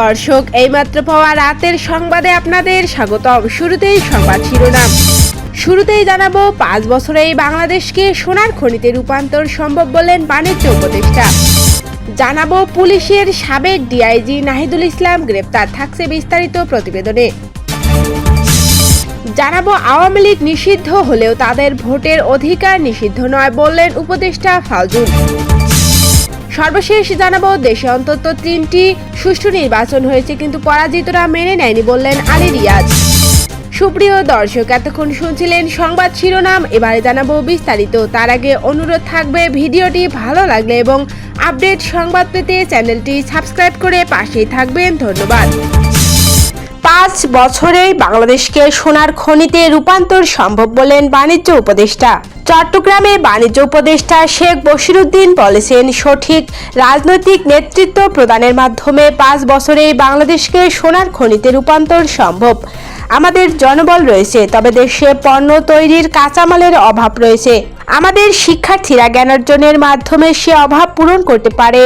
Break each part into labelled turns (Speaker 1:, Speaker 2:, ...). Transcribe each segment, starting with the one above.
Speaker 1: দর্শক, এইমাত্র পাওয়া রাতের সংবাদে আপনাদের স্বাগতম। শুরুতেই সংবাদ শিরোনাম। শুরুতেই জানাব, পাঁচ বছরেই বাংলাদেশকে সোনার খনিতে রূপান্তর সম্ভব বললেন বাণিজ্য উপদেষ্টা। জানাব, পুলিশের সাবেক ডিআইজি নাহিদুল ইসলাম গ্রেপ্তার, থাকছে বিস্তারিত প্রতিবেদনে। জানাব, আওয়ামী লীগ নিষিদ্ধ হলেও তাদের ভোটের অধিকার নিষিদ্ধ নয় বললেন উপদেষ্টা ফালজুল সর্বশেষ জানাব, দেশে অন্তত তিনটি সুষ্ঠু নির্বাচন হয়েছে, কিন্তু পরাজিতরা মেনে নেয়নি বললেন আলী রিয়াজ। সুপ্রিয় দর্শক, এতক্ষণ শুনছিলেন সংবাদ শিরোনাম, এবারে জানাব বিস্তারিত। তার আগে অনুরোধ থাকবে, ভিডিওটি ভালো লাগলে এবং আপডেট সংবাদ পেতে চ্যানেলটি সাবস্ক্রাইব করে পাশেই থাকবেন। ধন্যবাদ। পাঁচ বছরেই বাংলাদেশকে সোনার খনিতে রূপান্তর সম্ভব বলেন বাণিজ্য উপদেষ্টা। চট্টগ্রামে বাণিজ্য উপদেষ্টা শেখ বশিরুদ্দিন বলেছেন, সঠিক রাজনৈতিক নেতৃত্ব প্রদানের মাধ্যমে পাঁচ বছরেই বাংলাদেশকে সোনার খনিতে রূপান্তর সম্ভব। আমাদের জনবল রয়েছে, তবে দেশে পণ্য তৈরির কাঁচামালের অভাব রয়েছে। আমাদের শিক্ষার্থীরা জ্ঞান অর্জনের মাধ্যমে সে অভাব পূরণ করতে পারে।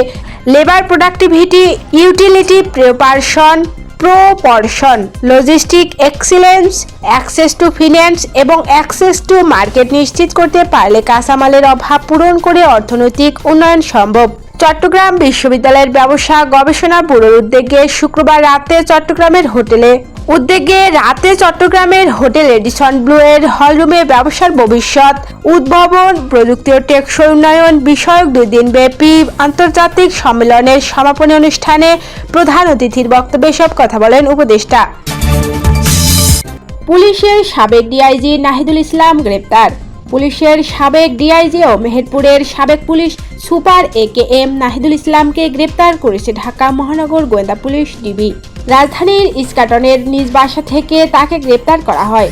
Speaker 1: Labour productivity, utility preparation proportion logistic excellence access to finance এবং অ্যাক্সেস টু মার্কেট নিশ্চিত করতে পারলে কাঁচামালের অভাব পূরণ করে অর্থনৈতিক উন্নয়ন সম্ভব। চট্টগ্রাম বিশ্ববিদ্যালয়ের ব্যবসা গবেষণা ব্যুরোর উদ্যোগে শুক্রবার রাতে চট্টগ্রামের হোটেলে উদ্যোগে রাতে চট্টগ্রামের হোটেল এডিসন ব্লু এর হলরুমে ব্যবসার ভবিষ্যৎ, উদ্ভাবন, প্রযুক্তি ও টেকসই উন্নয়ন বিষয়ক দুই দিনব্যাপী আন্তর্জাতিক সম্মেলনের সমাপনী অনুষ্ঠানে প্রধান অতিথির বক্তব্যে সব কথা বলেন উপদেষ্টা। পুলিশের সাবেক ডিআইজি নাহিদুল ইসলাম গ্রেপ্তার। পুলিশের সাবেক ডিআইজি ও মেহেরপুরের সাবেক police super A K M Nahidul ইসলামকে গ্রেপ্তার করেছে ঢাকা মহানগর গোয়েন্দা পুলিশ ডিবি। রাজধানীর ইস্কাটনের নিজ বাসা থেকে তাকে গ্রেপ্তার করা হয়।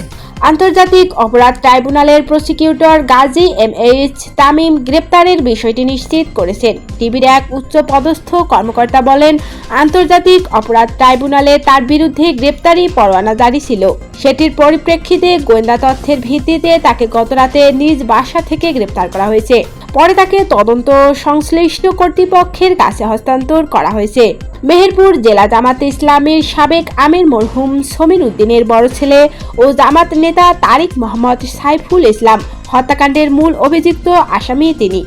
Speaker 1: আন্তর্জাতিক অপরাধ ট্রাইব্যুনালের prosecutor Gazi M H Tamim গ্রেপ্তারের বিষয়টি নিশ্চিত করেছেন। টিভির এক উচ্চ পদস্থ কর্মকর্তা বলেন, আন্তর্জাতিক অপরাধ ট্রাইব্যুনালে তার বিরুদ্ধে গ্রেপ্তারি পরোয়ানা জারি ছিল। সেটির পরিপ্রেক্ষিতে গোয়েন্দা তথ্যের ভিত্তিতে তাকে গতরাতে নিজ বাসা থেকে গ্রেপ্তার করা হয়েছে। পরে তাকে তদন্ত সংশ্লিষ্ট কর্তৃপক্ষের কাছে হস্তান্তর করা হয়েছে। মেহেরপুর জেলা জামাতে ইসলামের সাবেক আমির মরহুম সমীর উদ্দিনের বড় ছেলে ও জামাত নেতা তারিক মোহাম্মদ সাইফুল ইসলাম হত্যাকাণ্ডের মূল অভিযুক্ত আসামি তিনি।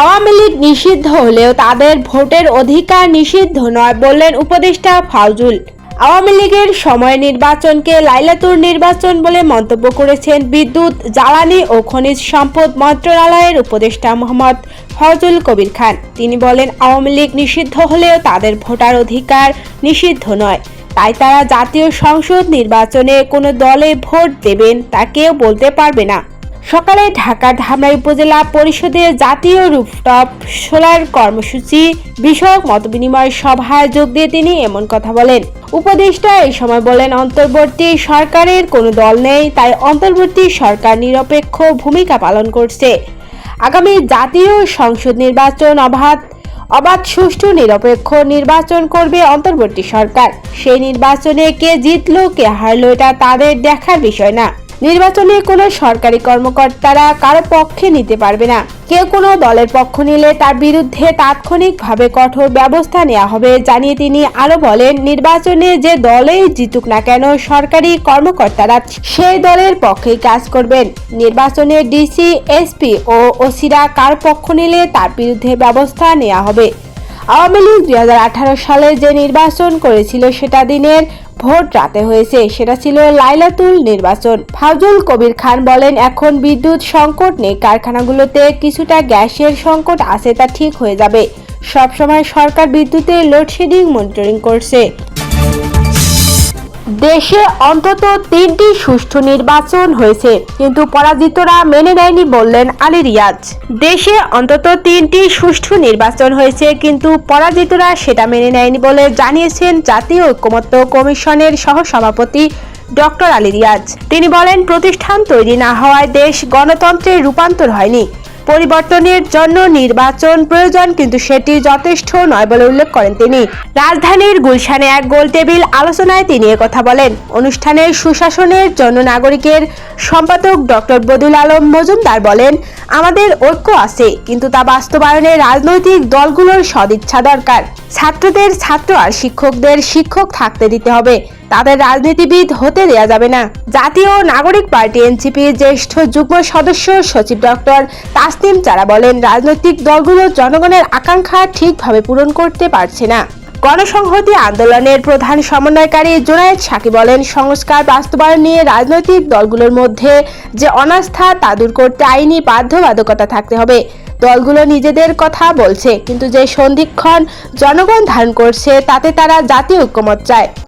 Speaker 1: আওয়ামী লীগ নিষিদ্ধ হলেও তাদের ভোটের অধিকার নিষিদ্ধ নয় বললেন উপদেষ্টা ফাউজুল। আওয়ামী লীগের সময় নির্বাচনকে লাইলাতুর নির্বাচন বলে মন্তব্য করেছেন বিদ্যুৎ, জ্বালানি ও খনিজ সম্পদ মন্ত্রণালয়ের উপদেষ্টা মোহাম্মদ ফজল কবির খান। তিনি বলেন, আওয়ামী লীগ নিষিদ্ধ হলেও তাদের ভোটার অধিকার নিষিদ্ধ নয়। তাই তারা জাতীয় সংসদ নির্বাচনে কোনো দলে ভোট দেবেন তা কেউ বলতে পারবে না। সকালে ঢাকার ধামরাই উপজেলা পরিষদের জাতীয় রুফটপ সোলার কর্মসূচি বিষয়ক মতবিনিময় সভায় যোগ দিয়ে তিনি এমন কথা বলেন। উপদেষ্টা এই সময় বলেন, অন্তর্বর্তী সরকারের কোনো দল নেই, তাই অন্তর্বর্তী সরকার নিরপেক্ষ ভূমিকা পালন করছে। আগামী জাতীয় সংসদ নির্বাচন অবাধ অবাধ, সুষ্ঠু, নিরপেক্ষ নির্বাচন করবে অন্তর্বর্তী সরকার। সেই নির্বাচনে কে জিতলো, কে হারলো, এটা তাদের দেখার বিষয় না। নির্বাচনে কোনো সরকারি কর্মকর্তারা কারও পক্ষে নিতে পারবে না। কেউ কোনো দলের পক্ষ নিলে তার বিরুদ্ধে তাৎক্ষণিকভাবে কঠোর ব্যবস্থা নেওয়া হবে, জানিয়ে তিনি আরও বলেন, নির্বাচনে যে দলেই জিতুক না কেন, সরকারি কর্মকর্তারা সেই দলের পক্ষেই কাজ করবেন। নির্বাচনে ডিসি, এসপি ও ওসিরা কার পক্ষ নিলে তার বিরুদ্ধে ব্যবস্থা নেওয়া হবে। আওয়ামী লীগ দুই সালে যে নির্বাচন করেছিল সেটা দিনের ভোট রাতে হয়েছে। সেটা ছিল লাইলাতুল নির্বাচন। ফাজুল কবির খান বলেন, এখন বিদ্যুৎ সংকট নেই, কারখানাগুলোতে কিছুটা গ্যাসের সংকট আছে, তা ঠিক হয়ে যাবে। সবসময় সরকার বিদ্যুতের লোডশেডিং মনিটরিং করছে। দেশে অন্তত তিনটি সুষ্ঠু নির্বাচন হয়েছে, কিন্তু পরাজিতরা মেনে নেয়নি বললেন আলী রিয়াজ। দেশে অন্তত তিনটি সুষ্ঠু নির্বাচন হয়েছে, কিন্তু পরাজিতরা সেটা মেনে নেয়নি বলে জানিয়েছেন জাতীয় ঐক্যমত্য কমিশনের সহসভাপতি ডক্টর আলী রিয়াজ। তিনি বলেন, প্রতিষ্ঠান তৈরি না হওয়ায় দেশ গণতন্ত্রে রূপান্তর হয়নি। পরিবর্তনের জন্য নির্বাচন প্রয়োজন, কিন্তু সেটি যথেষ্ট নয় বলে উল্লেখ করেন তিনি। রাজধানীর গুলশানে এক গোল টেবিল আলোচনায় তিনি কথা বলেন। অনুষ্ঠানে সুশাসনের জন্য নাগরিকের সম্পাদক ডক্টর বদুল আলম মজুমদার বলেন, আমাদের ঐক্য আছে, কিন্তু তা বাস্তবায়নে রাজনৈতিক দলগুলোর সদিচ্ছা দরকার। ছাত্রদের ছাত্র আর শিক্ষকদের শিক্ষক থাকতে দিতে হবে। তাদের রাজনীতিবিদ হতে দেয়া যাবে না। জাতীয় নাগরিক পার্টি এনসিপির জ্যেষ্ঠ যুগ্ম সদস্য সচিব ডক্টর তাসনিম চারা বলেন, রাজনৈতিক দলগুলো জনগণের আকাঙ্ক্ষা ঠিকভাবে পূরণ করতে পারছে না। গণসংহতি আন্দোলনের প্রধান সমন্বয়কারী জুনায়েদ সাকি বলেন, সংস্কার বাস্তবায়ন নিয়ে রাজনৈতিক দলগুলোর মধ্যে যে অনাস্থা তা দূর করতে আইনি বাধ্যবাধকতা থাকতে হবে। দলগুলো নিজেদের কথা বলছে, কিন্তু যে সন্ধিক্ষণ জনগণ ধারণ করছে, তাতে তারা জাতীয় ঐক্যমত চায়।